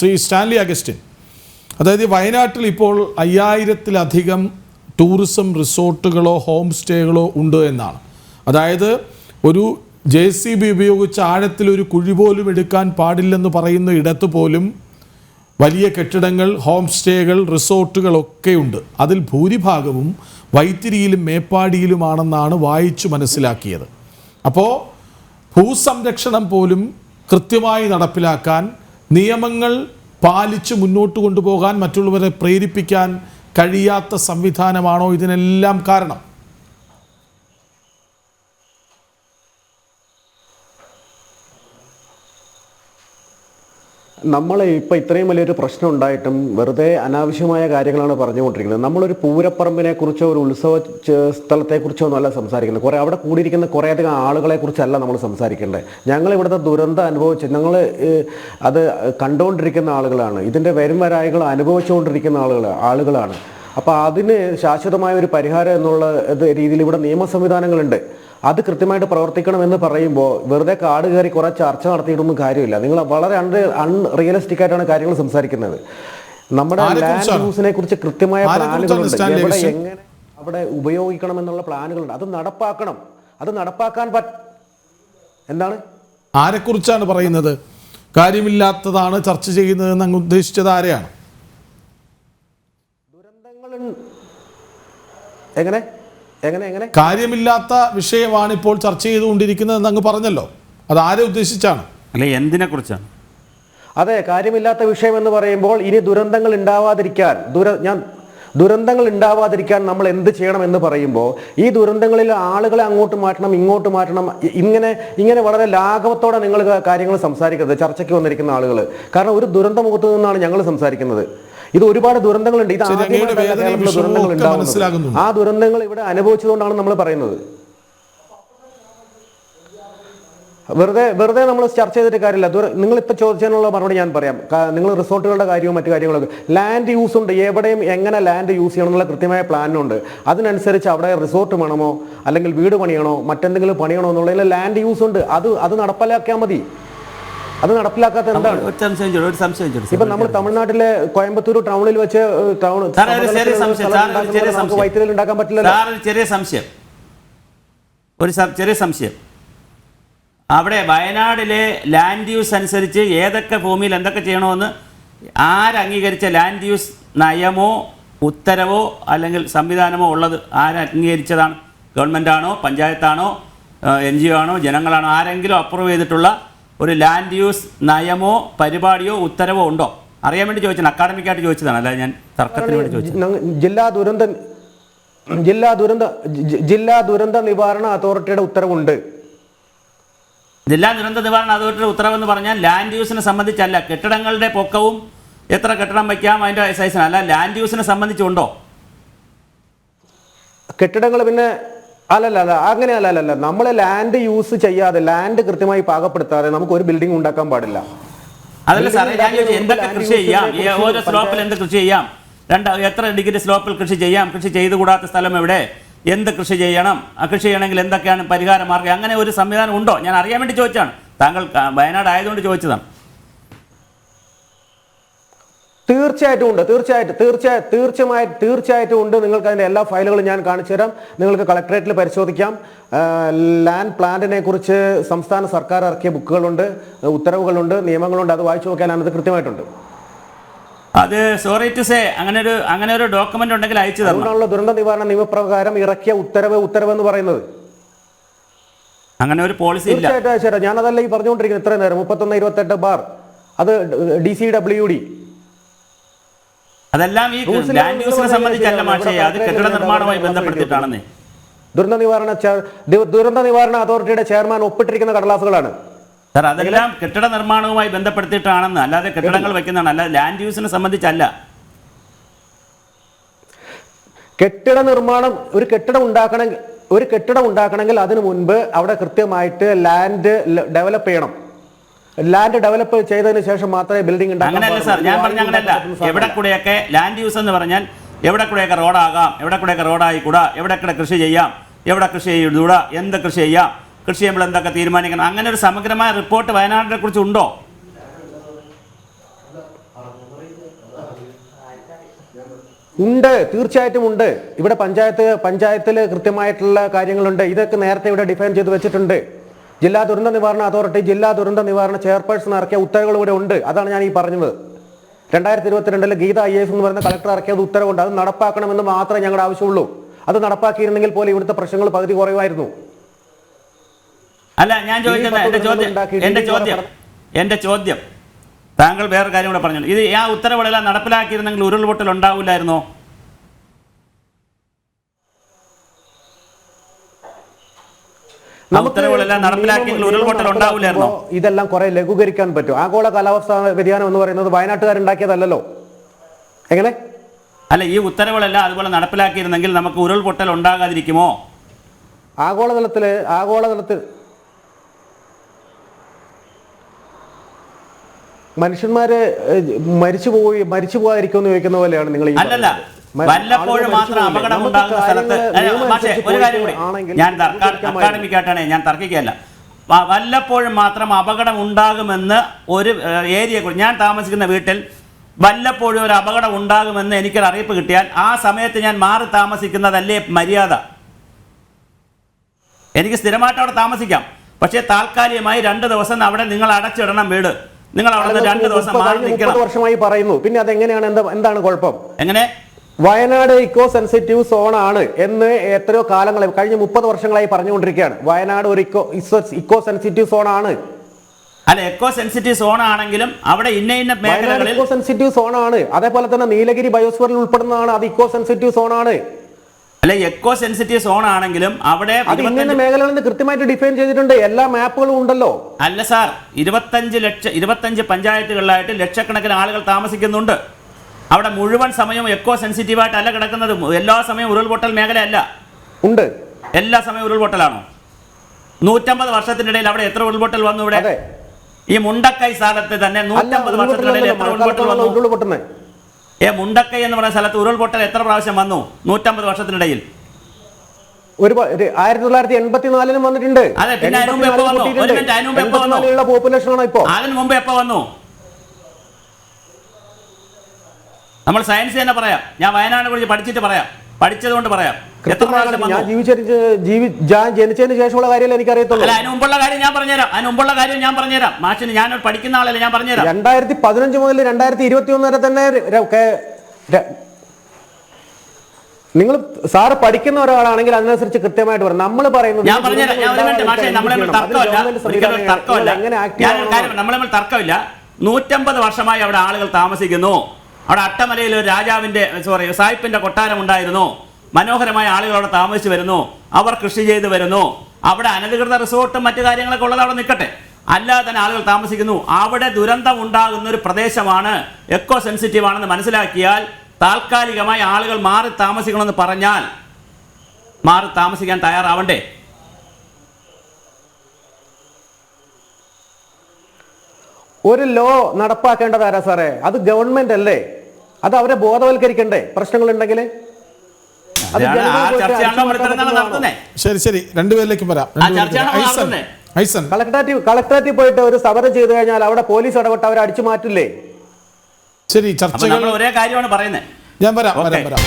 Shri Stanley Augustine. അതായത് വയനാട്ടിൽ ഇപ്പോൾ അയ്യായിരത്തിലധികം ടൂറിസം റിസോർട്ടുകളോ ഹോം സ്റ്റേകളോ ഉണ്ട് എന്നാണ്. അതായത് ഒരു ജെ സി ബി ഉപയോഗിച്ച് ആഴത്തിലൊരു കുഴി പോലും എടുക്കാൻ പാടില്ലെന്ന് പറയുന്ന ഇടത്ത് പോലും വലിയ കെട്ടിടങ്ങൾ ഹോം സ്റ്റേകൾ റിസോർട്ടുകളൊക്കെയുണ്ട് അതിൽ ഭൂരിഭാഗവും വൈത്തിരിയിലും മേപ്പാടിയിലുമാണെന്നാണ് വായിച്ചു മനസ്സിലാക്കിയത്. അപ്പോൾ ഭൂസംരക്ഷണം പോലും കൃത്യമായി നടപ്പിലാക്കാൻ നിയമങ്ങൾ പാലിച്ച് മുന്നോട്ട് കൊണ്ടുപോകാൻ മറ്റുള്ളവരെ പ്രേരിപ്പിക്കാൻ കഴിയാത്ത സംവിധാനമാണോ ഇതിനെല്ലാം കാരണം? നമ്മൾ ഇപ്പോൾ ഇത്രയും വലിയൊരു പ്രശ്നം ഉണ്ടായിട്ടും വെറുതെ അനാവശ്യമായ കാര്യങ്ങളാണ് പറഞ്ഞുകൊണ്ടിരിക്കുന്നത്. നമ്മളൊരു പൂരപ്പറമ്പിനെ കുറിച്ചോ ഒരു ഉത്സവ സ്ഥലത്തെക്കുറിച്ചോ ഒന്നുമല്ല സംസാരിക്കുന്നത്. കുറേ അവിടെ കൂടിയിരിക്കുന്ന കുറേയധികം ആളുകളെ കുറിച്ചല്ല നമ്മൾ സംസാരിക്കേണ്ടത്. ഞങ്ങൾ ഇവിടുത്തെ ദുരന്തം അനുഭവിച്ച് ഞങ്ങൾ അത് കണ്ടുകൊണ്ടിരിക്കുന്ന ആളുകളാണ്. ഇതിന്റെ വരും വരായികൾ അനുഭവിച്ചുകൊണ്ടിരിക്കുന്ന ആളുകൾ ആളുകളാണ്. അപ്പോൾ അതിന് ശാശ്വതമായ ഒരു പരിഹാരം എന്നുള്ള രീതിയിൽ ഇവിടെ നിയമ സംവിധാനങ്ങളുണ്ട് അത് കൃത്യമായിട്ട് പ്രവർത്തിക്കണം എന്ന് പറയുമ്പോൾ വെറുതെ കാട് കയറി കുറെ ചർച്ച നടത്തിയിട്ടൊന്നും കാര്യമില്ല. നിങ്ങൾ വളരെ അൺ അൺറിയലിസ്റ്റിക് ആയിട്ടാണ് കാര്യങ്ങൾ സംസാരിക്കുന്നത്. നമ്മുടെ ലാൻഡ്? യൂസിനെ കുറിച്ച് കൃത്യമായ പ്ലാനുകൾ പ്ലാനുകളുണ്ട്. എവിടെ എങ്ങനെ അവിടെ ഉപയോഗിക്കണം എന്നുള്ള പ്ലാനുകളുണ്ട്. അത് നടപ്പാക്കണം. അത് നടപ്പാക്കാൻ പറ്റ എന്താണ്? ആരെക്കുറിച്ചാണ് പറയുന്നത്? കാര്യമില്ലാത്തതാണ് ചർച്ച ചെയ്യുന്നതെന്ന് അങ്ങ് ഉദ്ദേശിച്ചത് ആരെയാണ്? ദുരന്തങ്ങൾ എങ്ങനെ? കാര്യമില്ലാത്ത വിഷയമാണ് ഇപ്പോൾ ചർച്ച ചെയ്തുകൊണ്ടിരിക്കുന്നതെന്ന് അങ്ങ് പറഞ്ഞല്ലോ. അത് ആരെ ഉദ്ദേശിച്ചാണ്? അല്ലെ എന്തിനെ കുറിച്ചാണ് അതെ കാര്യമില്ലാത്ത വിഷയം എന്ന് പറയുമ്പോൾ ഇനി ദുരന്തങ്ങൾ ഉണ്ടാവാതിരിക്കാൻ ദുര ഞാൻ ദുരന്തങ്ങൾ ഉണ്ടാവാതിരിക്കാൻ നമ്മൾ എന്ത് ചെയ്യണം എന്ന് പറയുമ്പോൾ ഈ ദുരന്തങ്ങളിൽ ആളുകളെ അങ്ങോട്ട് മാറ്റണം ഇങ്ങോട്ട് മാറ്റണം ഇങ്ങനെ ഇങ്ങനെ വളരെ ലാഘവത്തോടെ നിങ്ങൾ കാര്യങ്ങൾ സംസാരിക്കരുത് ചർച്ചയ്ക്ക് വന്നിരിക്കുന്ന ആളുകൾ കാരണം ഒരു ദുരന്തമുഖത്തു നിന്നാണ് ഞങ്ങൾ സംസാരിക്കുന്നത്. ഇത് ഒരുപാട് ദുരന്തങ്ങളുണ്ട്. ഇത് ആദ്യമായിട്ടല്ല കേരളത്തിൽ ദുരന്തങ്ങൾ ഒക്കെ ആ ദുരന്തങ്ങൾ ഇവിടെ അനുഭവിച്ചതുകൊണ്ടാണ് നമ്മൾ പറയുന്നത്. വെറുതെ വെറുതെ നമ്മൾ ചർച്ച ചെയ്തിട്ട് കാര്യമില്ല. നിങ്ങൾ ഇപ്പോൾ ചോദിച്ചതിനുള്ള മറുപടി ഞാൻ പറയാം. നിങ്ങൾ റിസോർട്ടുകളുടെ കാര്യവും മറ്റു കാര്യങ്ങളൊക്കെ. ലാൻഡ് യൂസ് ഉണ്ട്. എവിടെയും എങ്ങനെ ലാൻഡ് യൂസ് ചെയ്യണം എന്നുള്ള കൃത്യമായ പ്ലാനുണ്ട് അതിനനുസരിച്ച് അവിടെ റിസോർട്ട് വേണമോ? അല്ലെങ്കിൽ വീട് പണിയണോ? മറ്റെന്തെങ്കിലും പണിയണോ എന്നുള്ളതിൽ ലാൻഡ് യൂസ് ഉണ്ട്. അത് അത് നടപ്പിലാക്കിയാൽ മതി. അത് നടപ്പിലാക്കാത്ത എന്താണ്? ഒരു സംശയം ചോദിച്ചു ഒരു സംശയം ചോദിച്ചു ഇപ്പൊ നമ്മൾ തമിഴ്നാട്ടിലെ കോയമ്പത്തൂർ ടൗണിൽ വെച്ച് ടൗൺ. വൈദ്യുതിയിൽ ഉണ്ടാക്കാൻ പറ്റില്ല ചെറിയ സംശയം. ഒരു ചെറിയ സംശയം. അവിടെ വയനാടിലെ ലാൻഡ് യൂസ് അനുസരിച്ച് ഏതൊക്കെ ഭൂമിയിൽ എന്തൊക്കെ ചെയ്യണമെന്ന് ആരംഗീകരിച്ച ലാൻഡ് യൂസ് നയമോ ഉത്തരവോ അല്ലെങ്കിൽ സംവിധാനമോ ഉള്ളത് ആരംഗീകരിച്ചതാണ് ഗവൺമെന്റാണോ പഞ്ചായത്താണോ എൻ ജി ഒ ആണോ ജനങ്ങളാണോ ആരെങ്കിലും അപ്രൂവ് ചെയ്തിട്ടുള്ള ഒരു ലാൻഡ് യൂസ് നയമോ പരിപാടിയോ ഉത്തരവോ ഉണ്ടോ? അറിയാൻ വേണ്ടി ചോദിച്ചത് അക്കാഡമിക് ആയിട്ട് ചോദിച്ചതാണ്. അല്ല ഞാൻ തർക്കത്തിന് വേണ്ടി ചോദിച്ചത് ജില്ലാ ദുരന്ത ജില്ലാ ദുരന്ത ജില്ലാ ദുരന്ത നിവാരണ അതോറിറ്റിയുടെ ഉത്തരവുണ്ട്. ജില്ലാ ദുരന്ത നിവാരണ അതോറിറ്റിയുടെ ഉത്തരവെന്ന് പറഞ്ഞാൽ ലാൻഡ് യൂസിനെ സംബന്ധിച്ചല്ല. കെട്ടിടങ്ങളുടെ പൊക്കവും എത്ര കെട്ടിടം വയ്ക്കാം അതിന്റെ സൈസിന് അല്ല ലാൻഡ് യൂസിനെ സംബന്ധിച്ചുണ്ടോ കെട്ടിടങ്ങൾ പിന്നെ അല്ലല്ല അല്ല അങ്ങനെ അല്ല അല്ല നമ്മൾ ലാൻഡ് യൂസ് ചെയ്യാതെ ലാൻഡ് കൃത്യമായി പാകപ്പെടുത്താതെ നമുക്ക് ഒരു ബിൽഡിംഗ് ഉണ്ടാക്കാൻ പാടില്ല. അതല്ല സാറേ ഞാൻ എന്തൊക്കെ കൃഷി ചെയ്യാം? ഓരോ സ്ലോപ്പിൽ എന്ത് കൃഷി ചെയ്യാം? രണ്ട് എത്ര ഡിഗ്രി സ്ലോപ്പിൽ കൃഷി ചെയ്യാം? കൃഷി ചെയ്തുകൂടാത്ത സ്ഥലം എവിടെ? എന്ത് കൃഷി ചെയ്യണം? ആ കൃഷി ചെയ്യണമെങ്കിൽ എന്തൊക്കെയാണ് പരിഹാര മാർഗം അങ്ങനെ ഒരു സംവിധാനം ഉണ്ടോ? ഞാൻ അറിയാൻ വേണ്ടി ചോദിച്ചാണ് താങ്കൾ വയനാട് ആയതുകൊണ്ട് ചോദിച്ചതാണ്. തീർച്ചയായിട്ടും ഉണ്ട്. തീർച്ചയായിട്ടും തീർച്ചയായും തീർച്ചയായും തീർച്ചയായിട്ടും ഉണ്ട്. നിങ്ങൾക്ക് അതിന്റെ എല്ലാ ഫയലുകളും ഞാൻ കാണിച്ചു തരാം. നിങ്ങൾക്ക് കളക്ടറേറ്റിൽ പരിശോധിക്കാം. ലാൻഡ് പ്ലാന്റിനെ കുറിച്ച് സംസ്ഥാന സർക്കാർ ഇറക്കിയ ബുക്കുകളുണ്ട് ഉത്തരവുകളുണ്ട് നിയമങ്ങളുണ്ട്. അത് വായിച്ചു നോക്കാൻ അത് കൃത്യമായിട്ടുണ്ട്. അത് സോറി ടു സേ അങ്ങനെ ഒരു അങ്ങനെ ഒരു ഡോക്യുമെന്റ് ഉണ്ടെങ്കിൽ അയച്ചു അതുകൊണ്ടുള്ള ദുരന്ത നിവാരണ നിയമപ്രകാരം ഇറക്കിയ ഉത്തരവ് ഉത്തരവ് എന്ന് പറയുന്നത്. അങ്ങനെ ഒരു പോളിസി തീർച്ചയായിട്ടും അയച്ചു തരാം. ഞാനതല്ല ഈ പറഞ്ഞുകൊണ്ടിരിക്കുന്നത് ഇത്രയും നേരം. മുപ്പത്തൊന്ന് ഇരുപത്തെട്ട് ബാർ. അത് ഡി സി ഡബ്ല്യു ഡി. അതെല്ലാം ഈ ലാൻഡ് യൂസിനെ സംബന്ധിച്ചല്ല മാഷേ അത് കെട്ടിട നിർമ്മാണവുമായി ബന്ധപ്പെടുത്തിയിട്ടാണെന്നേ ദുരന്ത നിവാരണ ദുരന്ത നിവാരണ അതോറിറ്റിയുടെ ചെയർമാൻ ഒപ്പിട്ടിരിക്കുന്ന കടലാസുകളാണ്. സാർ അതെല്ലാം കെട്ടിട നിർമ്മാണവുമായി ബന്ധപ്പെടുത്തിയിട്ടാണെന്ന് അല്ലാതെ കെട്ടിടങ്ങൾ വെക്കുന്നതാണ് അല്ലാതെ ലാൻഡ് യൂസിനെ സംബന്ധിച്ചല്ല. കെട്ടിട നിർമ്മാണം ഒരു കെട്ടിടം ഉണ്ടാക്കണമെങ്കിൽ ഒരു കെട്ടിടം ഉണ്ടാക്കണമെങ്കിൽ അതിനു മുൻപ് അവിടെ കൃത്യമായിട്ട് ലാൻഡ് ഡെവലപ്പ് ചെയ്യണം. ലാൻഡ് ഡെവലപ്പ് ചെയ്തതിന് ശേഷം മാത്രമേ ബിൽഡിംഗ് അങ്ങനെയല്ല സാർ ഞാൻ പറഞ്ഞ അങ്ങനെയല്ല. എവിടെ കൂടെയൊക്കെ ലാൻഡ് യൂസ് എന്ന് പറഞ്ഞാൽ എവിടെ കൂടെയൊക്കെ റോഡാകാം എവിടെ കൂടെയൊക്കെ റോഡായിക്കൂടാ എവിടെ കൂടെ കൃഷി ചെയ്യാം എവിടെ കൃഷി ചെയ്യൂടാ എന്ത് കൃഷി ചെയ്യാം കൃഷി ചെയ്യുമ്പോൾ എന്തൊക്കെ തീരുമാനിക്കണം അങ്ങനെ ഒരു സമഗ്രമായ റിപ്പോർട്ട് വയനാടിനെ കുറിച്ച് ഉണ്ടോ? ഉണ്ട് തീർച്ചയായിട്ടും ഉണ്ട്. ഇവിടെ പഞ്ചായത്ത് പഞ്ചായത്തിൽ കൃത്യമായിട്ടുള്ള കാര്യങ്ങളുണ്ട്. ഇതൊക്കെ നേരത്തെ ഇവിടെ ഡിഫൈൻ ചെയ്ത് വെച്ചിട്ടുണ്ട്. ജില്ലാ ദുരന്ത നിവാരണ അതോറിറ്റി ജില്ലാ ദുരന്ത നിവാരണ ചെയർപേഴ്സൺ ഇറക്കിയ ഉത്തരവുകൾ ഇവിടെ ഉണ്ട്. അതാണ് ഞാൻ ഈ പറഞ്ഞത്. രണ്ടായിരത്തി ഇരുപത്തിരണ്ടിൽ ഗീത ഐ എസ് എന്ന് പറയുന്ന കളക്ടർ ഇറക്കിയത് ഉത്തരവുണ്ട്. അത് നടപ്പാക്കണമെന്ന് മാത്രമേ ഞങ്ങളുടെ ആവശ്യമുള്ളൂ. അത് നടപ്പാക്കിയിരുന്നെങ്കിൽ പോലും ഇവിടുത്തെ പ്രശ്നങ്ങൾ പകുതി കുറയുമായിരുന്നു. അല്ല ഞാൻ ചോദിക്കുന്നത് എന്റെ ചോദ്യം എന്റെ ചോദ്യം എന്റെ ചോദ്യം. താങ്കൾ വേറെ കാര്യം കൂടെ പറഞ്ഞു ഇത് ആ ഉത്തരവുകളെല്ലാം നടപ്പിലാക്കിയിരുന്നെങ്കിൽ ഉരുൾപൊട്ടൽ ഉണ്ടാവില്ലായിരുന്നോ? ഉത്തരവുകളെല്ലാം നടപ്പിലാക്കിയെങ്കിൽ ഉരുൾപൊട്ടൽ ഉണ്ടാവില്ലായിരുന്നോ? ഇതെല്ലാം കുറെ ലഘൂകരിക്കാൻ പറ്റും. ആഗോള കാലാവസ്ഥാ വ്യതിയാനം എന്ന് പറയുന്നത് വയനാട്ടുകാരുണ്ടാക്കിയതല്ലോ എങ്ങനെ? അല്ല ഈ ഉത്തരവുകളെല്ലാം അതുപോലെ നടപ്പിലാക്കിയിരുന്നെങ്കിൽ നമുക്ക് ഉരുൾപൊട്ടൽ ഉണ്ടാകാതിരിക്കുമോ? ആഗോളതലത്തിൽ ആഗോളതലത്തിൽ മനുഷ്യന്മാര് മരിച്ചു പോയി മരിച്ചു പോകാതിരിക്കുമെന്ന് ചോദിക്കുന്ന പോലെയാണ് നിങ്ങൾ അല്ലല്ല. വല്ലപ്പോഴും മാത്രം അപകടം? ഉണ്ടാകുന്ന സ്ഥലത്ത് അനുസരിച്ച് ഒരു കാര്യം കൂടി. ഞാൻ അക്കാഡമിക്കായിട്ടാണ് ഞാൻ തർക്കിക്കുകയല്ല. വല്ലപ്പോഴും മാത്രം അപകടം ഉണ്ടാകുമെന്ന് ഒരു ഏരിയ ഞാൻ താമസിക്കുന്ന വീട്ടിൽ വല്ലപ്പോഴും ഒരു അപകടം ഉണ്ടാകുമെന്ന് എനിക്കൊരു അറിയിപ്പ് കിട്ടിയാൽ ആ സമയത്ത് ഞാൻ മാറി താമസിക്കുന്നതല്ലേ മര്യാദ? എനിക്ക് സ്ഥിരമായിട്ട് അവിടെ താമസിക്കാം. പക്ഷേ താൽക്കാലികമായി രണ്ട് ദിവസം അവിടെ നിങ്ങൾ അടച്ചിടണം വീട്. നിങ്ങൾ അവിടെ നിന്ന് രണ്ട് ദിവസം മാറി നിൽക്കണം. വർഷമായി പറയുന്നു. പിന്നെ അതെങ്ങനെയാണ്? എന്താ എന്താണ് കുഴപ്പം? എങ്ങനെ? വയനാട് ഇക്കോ സെൻസിറ്റീവ് സോണാണ് എന്ന് എത്രയോ കാലങ്ങളായി കഴിഞ്ഞ മുപ്പത് വർഷങ്ങളായി പറഞ്ഞുകൊണ്ടിരിക്കുകയാണ്. വയനാട് ഒരു ഇക്കോ ഇക്കോ സെൻസിറ്റീവ് സോണാണ് അല്ല എക്കോ സെൻസിറ്റീവ് സോൺ ആണെങ്കിലും അവിടെ ഇന്ന ഇന്ന മേഖലകളിൽ ഇക്കോ സെൻസിറ്റീവ് സോൺ ആണ്. അതേപോലെ തന്നെ നീലഗിരി ബയോസ്ഫിയറിൽ ഉൾപ്പെടുന്നതാണ് അത് ഇക്കോ സെൻസിറ്റീവ് സോൺ ആണ്. അല്ല എക്കോ സെൻസിറ്റീവ് സോൺ ആണെങ്കിലും അവിടെ മേഖലകളിൽ കൃത്യമായിട്ട് ഡിഫൈൻ ചെയ്തിട്ടുണ്ട്. എല്ലാ മാപ്പുകളും ഉണ്ടല്ലോ. അല്ല സാർ ഇരുപത്തഞ്ച് ലക്ഷം ഇരുപത്തഞ്ച് പഞ്ചായത്തുകളിലായിട്ട് ലക്ഷക്കണക്കിന് ആളുകൾ താമസിക്കുന്നുണ്ട്. അവിടെ മുഴുവൻ സമയവും എക്കോ സെൻസിറ്റീവ് ആയിട്ടല്ല കിടക്കുന്നത്. എല്ലാ സമയവും ഉരുൾപൊട്ടൽ മേഖലയല്ല. ഉണ്ട്. എല്ലാ സമയവും ഉരുൾപൊട്ടലാണോ? നൂറ്റമ്പത് വർഷത്തിനിടയിൽ അവിടെ എത്ര ഉരുൾപൊട്ടൽ വന്നു ഇവിടെ? ഈ മുണ്ടക്കൈ സ്ഥലത്ത് തന്നെ നൂറ്റമ്പത് വർഷത്തിനിടയിൽ എത്ര ഉരുൾപൊട്ടൽ വന്നു? ഏ മുണ്ടക്കൈ എന്ന് പറയുന്ന സ്ഥലത്ത് ഉരുൾപൊട്ടൽ എത്ര പ്രാവശ്യം വന്നു? നൂറ്റമ്പത് വർഷത്തിനിടയിൽ. ഒരു ആയിരത്തി തൊള്ളായിരത്തി എൺപത്തിനാലിനും വന്നിട്ടുണ്ട്. പോപ്പുലേഷൻ ആണ് ഇപ്പോ? അതിന് മുമ്പ് എപ്പോ വന്നു? നമ്മൾ സയൻസ് തന്നെ പറയാം. ഞാൻ വയനാടിനെ കുറിച്ച് പഠിച്ചിട്ട് പറയാം. പഠിച്ചതുകൊണ്ട് പറയാം. ഞാൻ വന്നു? ജീവിച്ച ജീവി ഞാൻ ജനിച്ചതിന് ശേഷമുള്ള കാര്യമല്ലേ എനിക്കറിയത്തുള്ളൂ. അല്ല അതിന് മുമ്പുള്ള കാര്യം ഞാൻ പറഞ്ഞുതരാം. അതിന് മുമ്പുള്ള കാര്യം ഞാൻ പറഞ്ഞുതരാം. മാഷിന് ഞാൻ പഠിക്കുന്ന ആളല്ലേ ഞാൻ പറഞ്ഞുതരാം. രണ്ടായിരത്തി പതിനഞ്ച് മുതൽ രണ്ടായിരത്തി ഇരുപത്തി ഒന്ന് വരെ തന്നെ നിങ്ങൾ സാറ് പഠിക്കുന്ന ഒരാളാണെങ്കിൽ അതിനനുസരിച്ച് കൃത്യമായിട്ട് പറയും നമ്മൾ പറയുന്നത് ഞാൻ പറഞ്ഞുതരാം. ഞാൻ ഒരു മിനിറ്റ് മാഷേ നമ്മളെ തർക്കമല്ല. തർക്കമല്ല. കാര്യം നമ്മളെ തർക്കമില്ല. നൂറ്റമ്പത് വർഷമായി അവിടെ ആളുകൾ താമസിക്കുന്നു. അവിടെ അട്ടമലയിൽ ഒരു രാജാവിന്റെ സോറി സായിപ്പിന്റെ കൊട്ടാരം ഉണ്ടായിരുന്നു. മനോഹരമായ ആളുകൾ അവിടെ താമസിച്ചു വരുന്നു. അവർ കൃഷി ചെയ്ത് വരുന്നു. അവിടെ അനധികൃത റിസോർട്ടും മറ്റു കാര്യങ്ങളൊക്കെ ഉള്ളത് അവിടെ നിൽക്കട്ടെ. അല്ലാതെ തന്നെ ആളുകൾ താമസിക്കുന്നു. അവിടെ ദുരന്തം ഉണ്ടാകുന്ന ഒരു പ്രദേശമാണ് എക്കോ സെൻസിറ്റീവ് ആണെന്ന് മനസ്സിലാക്കിയാൽ താൽക്കാലികമായി ആളുകൾ മാറി താമസിക്കണമെന്ന് പറഞ്ഞാൽ മാറി താമസിക്കാൻ തയ്യാറാവണ്ടേ? ഒരു ലോ നടപ്പാക്കേണ്ടതാരാ സാറേ? അത് ഗവൺമെന്റ് അല്ലേ? അത് അവരെ ബോധവൽക്കരിക്കണ്ടേ? ഇവിടെ ശരി ശരി. രണ്ടുപേരിലേക്ക് വരാം? കളക്ടറേറ്റ് പോയിട്ട് ഒരു സമരം ചെയ്തു കഴിഞ്ഞാൽ അവിടെ പോലീസ് ഇടപെട്ട് അവരെ അടിച്ചു മാറ്റില്ലേ? ശരി ചർച്ച ചർച്ചകൾ നമ്മൾ ഒരേ കാര്യമാണ് പറയുന്നത് ഞാൻ വരാം വരാം. വരാം.